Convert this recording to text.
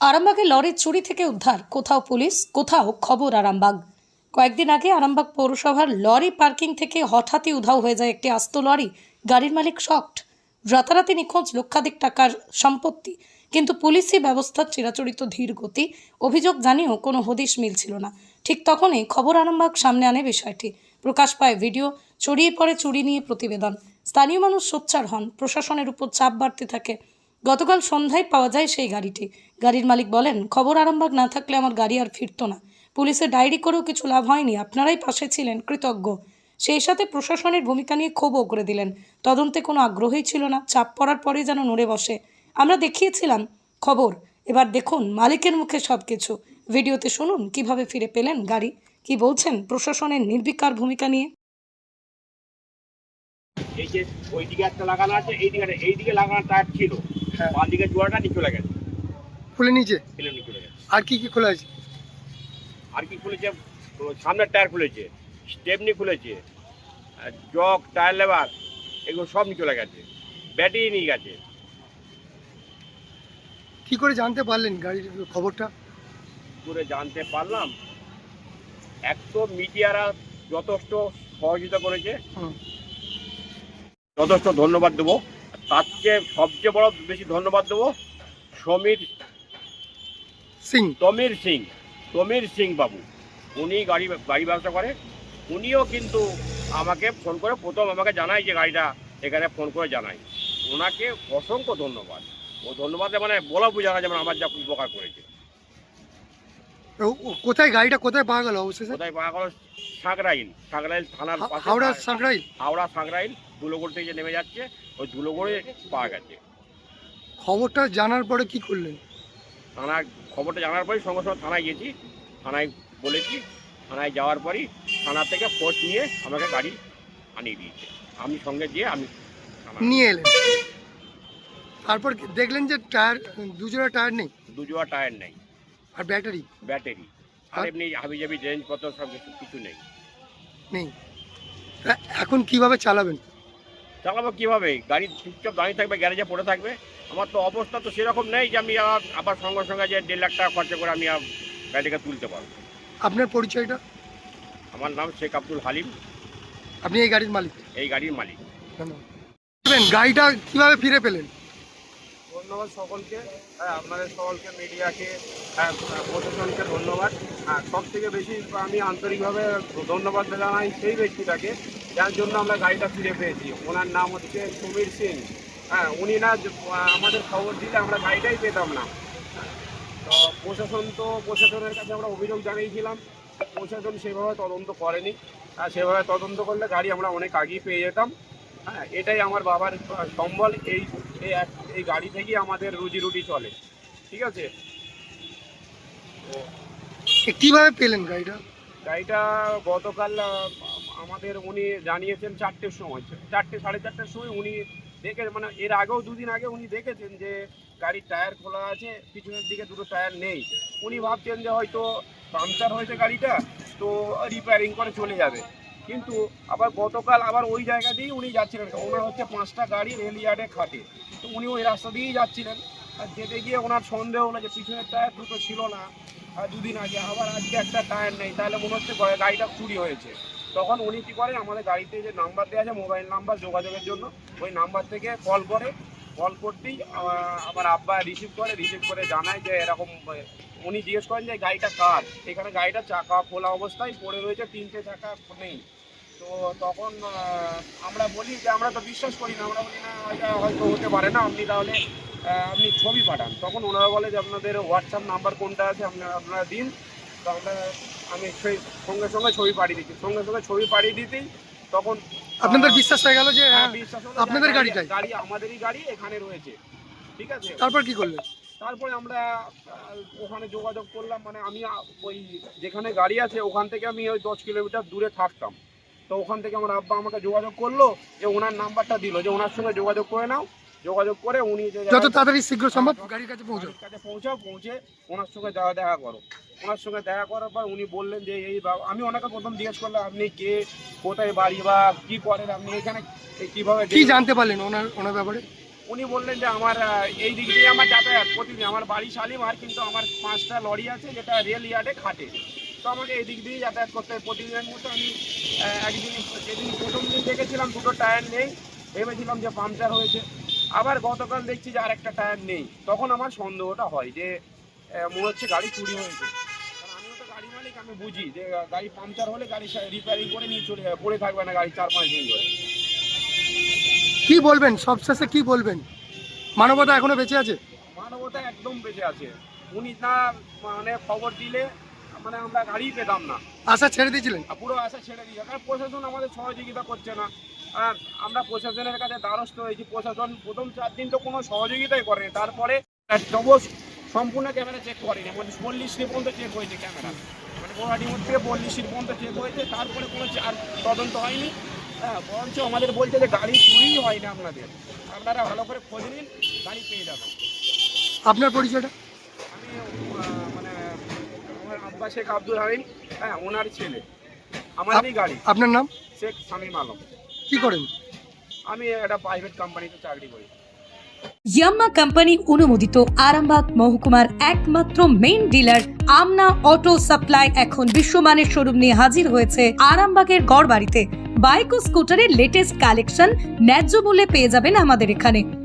আরামবাগে লরির চুরি থেকে উদ্ধার। কোথাও পুলিশ, কোথাও খবর আরামবাগ। কয়েকদিন আগে আরামবাগ পৌরসভার লরি পার্কিং থেকে হঠাৎই উধাও হয়ে যায় একটি আস্ত লরি। গাড়ির মালিক শক্ট। রাতারাতি নিখোঁজ, লক্ষাধিক টাকার সম্পত্তি। কিন্তু পুলিশি ব্যবস্থার চিরাচরিত ধীর গতি, অভিযোগ জানিয়েও কোনো হদিশ মিলছিল না। ঠিক তখনই খবর আরামবাগ সামনে আনে বিষয়টি। প্রকাশ পায় ভিডিও, ছড়িয়ে পড়ে চুরি নিয়ে প্রতিবেদন। স্থানীয় মানুষ সোচ্চার হন, প্রশাসনের উপর চাপ বাড়তে থাকে। গতকাল সন্ধ্যায় পাওয়া যায় সেই গাড়িটি। গাড়ির মালিক বলেন, খবর আরামবাগ না থাকলে আমার গাড়ি আর ফিরতো না। পুলিশে ডায়েরি করেও কিছু লাভ হয়নি, আপনারাই পাশে ছিলেন, কৃতজ্ঞ। সেই সাথে প্রশাসনের ভূমিকা নিয়ে ক্ষোভও করে দিলেন। তদন্তে কোনো আগ্রহই ছিল না, চাপ পড়ার পরে যেন নড়ে বসে। আমরা দেখিয়েছিলাম খবর, এবার দেখুন মালিকের মুখে সব কিছু ভিডিওতে শুনুন কীভাবে ফিরে পেলেন গাড়ি, কি বলছেন প্রশাসনের নির্বিকার ভূমিকা নিয়ে। এই যে ওই দিকে একটা লাগানো আছে, এই দিকে লাগানো টায়ার ছিল। হ্যাঁ। বাঁ দিকে জোড়াটা নিচে চলে গেছে। খুলে নিচে? চলে গেছে। আর কি কি খোলা আছে? আর কি খুলেছে? সামনের টায়ার খুলেছে স্টেপনি খুলেছে জগ টায়ার লেবার এগুলো সব নিয়ে চলে গেছে। ব্যাটারি নিয়ে গেছে। কি করে জানতে পারলেন গাড়ির খবরটা? করে জানতে পারলাম? এক তো মিডিয়ারা যথেষ্ট সহযোগিতা করেছে। যথেষ্ট ধন্যবাদ দেবো। তার চেয়ে সবচেয়ে বড় বেশি ধন্যবাদ দেবো সমীর সিং। তমির সিং তমির সিং বাবু। উনি গাড়ি গাড়ি ব্যবসা করে। উনিও কিন্তু আমাকে ফোন করে প্রথম আমাকে জানায় যে গাড়িটা এখানে ফোন করে জানাই ওনাকে অসংখ্য ধন্যবাদ। ও ধন্যবাদে মানে বলা বোঝা না যেমন আমার যা উপকার করেছে। কোথায় গাড়িটা কোথায় পাওয়া গেল অবশেষে? কোথায় পাওয়া গেল? সাঁকরাইল সাঁকরাইল থানার হাওড়া সাঁকরাইল হাওড়া সাঁকরাইল ধুলোগড় থেকে নেমে যাচ্ছে। ওই ধুলোগড়ে পাওয়া গেছে। খবরটা জানার পরে কি করলেন? থানার খবরটা জানার পরই সঙ্গে সঙ্গে থানায় গেছি। থানায় বলেছি থানায় যাওয়ার পরই থানা থেকে ফোর্স নিয়ে আমাকে গাড়ি আনিয়ে দিয়েছে। আমি সঙ্গে যেয়ে আমি নিয়ে এলেন। তারপর কি- দেখলেন যে টায়ার দুজোড়া টায়ার নেই? দুজোয়া টায়ার নেই। আর ব্যাটারি? ব্যাটারি। আর আর? এমনি হাবিজাবি জিনিসপত্র সব কিছু কিছু নেই। নেই। তা এখন কীভাবে চালাবেন? চালাবো কীভাবে? গাড়ি চুপচাপ দাঁড়িয়ে থাকবে গ্যারেজে পড়ে থাকবে। আমার তো অবস্থা তো সেরকম নেই যে আমি আবার আবার সঙ্গে সঙ্গে যে দেড় লাখ টাকা খরচা করে আমি গাড়িটাকে তুলতে পারব। আপনার পরিচয়টা? আমার নাম শেখ আব্দুল হালিম। আপনি এই গাড়ির মালিক? এই গাড়ির মালিক। গাড়িটা কীভাবে ফিরে পেলেন? ধন্যবাদ সকলকে। হ্যাঁ আপনাদের সকলকে, মিডিয়াকে হ্যাঁ প্রশাসনকে ধন্যবাদ। হ্যাঁ সব থেকে বেশি আমি আন্তরিকভাবে ধন্যবাদ জানাই সেই ব্যক্তিটাকে, যার জন্য আমরা গাড়িটা ফিরে পেয়েছি। ওনার নাম হচ্ছে সুবীর সিং। হ্যাঁ উনি না আমাদের খবর দিলে আমরা গাড়িটাই পেতাম না। তো প্রশাসন তো, প্রশাসনের কাছে আমরা অভিযোগ জানিয়েছিলাম। প্রশাসন সেভাবে তদন্ত করেনি। আর সেভাবে তদন্ত করলে গাড়ি আমরা অনেক আগেই পেয়ে যেতাম। হ্যাঁ এটাই আমার বাবার সম্বল। এই এই এক- এই গাড়ি থেকেই আমাদের রুজি রুটি চলে। ঠিক আছে? এ কীভাবে পেলেন গাড়িটা? গাড়িটা গতকাল আমাদের উনি জানিয়েছেন চারটের সময়। চারটে সাড়ে চারটের সময় উনি দেখে মানে এর আগেও দুদিন আগে উনি দেখেছেন যে গাড়ির টায়ার খোলা আছে পিছনের দিকে দুটো টায়ার নেই। উনি ভাবছেন যে হয়তো পাংচার হয়েছে গাড়িটা তো রিপেয়ারিং করে চলে যাবে। কিন্তু আবার গতকাল আবার ওই জায়গা দিয়েই উনি যাচ্ছিলেন। ওনার হচ্ছে পাঁচটা গাড়ি রেল ইয়ার্ডে খাটে। তো উনি ওই রাস্তা দিয়েই যাচ্ছিলেন। আর যেতে গিয়ে ওনার সন্দেহ হলো যে পিছনের টায়ার দুটো ছিল না, আর দুদিন আগে। আবার আজকে একটা টায়ার নেই, তাহলে মনে হচ্ছে গাড়িটা চুরি হয়েছে। তখন উনি কী করে, আমাদের গাড়িতে যে নাম্বার দেওয়া আছে মোবাইল নাম্বার যোগাযোগের জন্য, ওই নাম্বার থেকে কল করে। কল করতেই আমার আব্বা রিসিভ করে রিসিভ করে জানায় যে এরকম উনি জিজ্ঞেস করেন যে গাড়িটা কার? এখানে গাড়িটা চাকা খোলা অবস্থায় পড়ে রয়েছে, তিনটে চাকা নেই। তো তখন আমরা বলি যে আমরা তো বিশ্বাস করি না আমরা বলি না এটা হয়তো হতে পারে না আপনি তাহলে আপনি ছবি পাঠান। তখন ওনারা বলে যে আপনাদের হোয়াটসঅ্যাপ নাম্বার কোনটা আছে আপনারা আপনারা দিন। তো আমরা আমি সেই সঙ্গে সঙ্গে ছবি পাঠিয়ে দিচ্ছি। সঙ্গে সঙ্গে ছবি পাঠিয়ে দিতেই তখন আপনাদের বিশ্বাস হয়ে গেল যে হ্যাঁ, আপনাদের গাড়ি- গাড়িটাই? গাড়ি আমাদেরই গাড়ি এখানে রয়েছে। ঠিক আছে? তারপর কি করলেন? তারপরে আমরা ওখানে যোগাযোগ করলাম। মানে আমি ওই যেখানে গাড়ি আছে ওখান থেকে আমি ওই দশ কিলোমিটার দূরে থাকতাম। তো ওখান থেকে আমার আব্বা আমাকে যোগাযোগ করল যে ওনার নাম্বারটা দিল যে ওনার সঙ্গে যোগাযোগ করে নাও। যোগাযোগ করে উনি যত তাড়াতাড়ি শীঘ্র সম্ভব। গাড়ির কাছে পৌঁছো কাছে পৌঁছাও পৌঁছে ওনার সঙ্গে দেখা দেখা করো। ওনার সঙ্গে দেখা করার পর উনি বললেন যে এই বা- আমি ওনাকে প্রথম জিজ্ঞেস করলাম আপনি কে? কোথায় বাড়ি বা কি করেন আপনি? এখানে কীভাবে কি জানতে পারলেন ওনার ওনার ব্যাপারে? উনি বললেন যে আমার এই দিক দিয়ে আমার যাতায়াত প্রতিদিন। আমার বাড়ি শালিমার কিন্তু আমার পাঁচটা লরি আছে যেটা রেল ইয়ার্ডে খাটে। তো আমাকে এই দিক দিয়ে যাতায়াত করতে হয়। প্রতিদিনের মতো আমি একদিন যেদিন প্রথম দিন দেখেছিলাম দুটো টায়ার নেই। ভেবেছিলাম যে পাংচার হয়েছে। আবার গতকাল দেখছি যে আর একটা টায়ার নেই। তখন আমার সন্দেহটা হয় যে মনে হচ্ছে গাড়ি চুরি হয়েছে। কারণ আমিও তো গাড়ি মালিক আমি বুঝি যে গাড়ি পাংচার হলে গাড়ি রিপেয়ারিং করে নিয়ে চলে পড়ে থাকবে না গাড়ি চার পাঁচ দিন ধরে। কি বলবেন? সবশেষে কি বলবেন? মানবতা এখনও বেঁচে আছে? মানবতা একদম বেঁচে আছে। উনি না মানে খবর দিলে মানে আমরা গাড়ি পেতাম না। আশা ছেড়ে দিয়েছিলেন? পুরো আশা ছেড়ে দিয়ে কারণ প্রশাসন আমাদের সহযোগিতা করছে না। আর আমরা প্রশাসনের কাছে দ্বারস্থ হয়েছি। প্রশাসন প্রথম চার দিন তো কোনো সহযোগিতাই করেনি। তারপরে তবু সম্পূর্ণ ক্যামেরা চেক করেনি। মানে পল্লিশ পর্যন্ত চেক হয়েছে ক্যামেরা। মানে গুয়াহাটি মোড় থেকে পল্লিশ পর্যন্ত চেক হয়েছে। তারপরে কোনো আর তদন্ত হয়নি। হ্যাঁ বরঞ্চ আমাদের বলছে যে গাড়ি চুরিই হয়নি আপনাদের। আপনারা ভালো করে খোঁজ নিন গাড়ি পেয়ে যাবেন। আপনার পরিচয়টা? আমি আব্বা শেখ আব্দুল হামিম হ্যাঁ ওনার ছেলে। আমাদেরই গাড়ি। আপনার নাম? শেখ শামীম আলম। কি করেন? আমি একটা প্রাইভেট কোম্পানিতে চাকরি করি। ইয়াম্মা কোম্পানি অনুমোদিত আরামবাগ মহকুমার একমাত্র main dealer Amna auto supply এখন বিশ্বমানের শোরুম নিয়ে হাজির হয়েছে আরামবাগের গড়বাড়িতে। বাইক ও স্কুটারের লেটেস্ট কালেকশন ন্যায্য মূল্যে পেয়ে যাবেন আমাদের এখানে।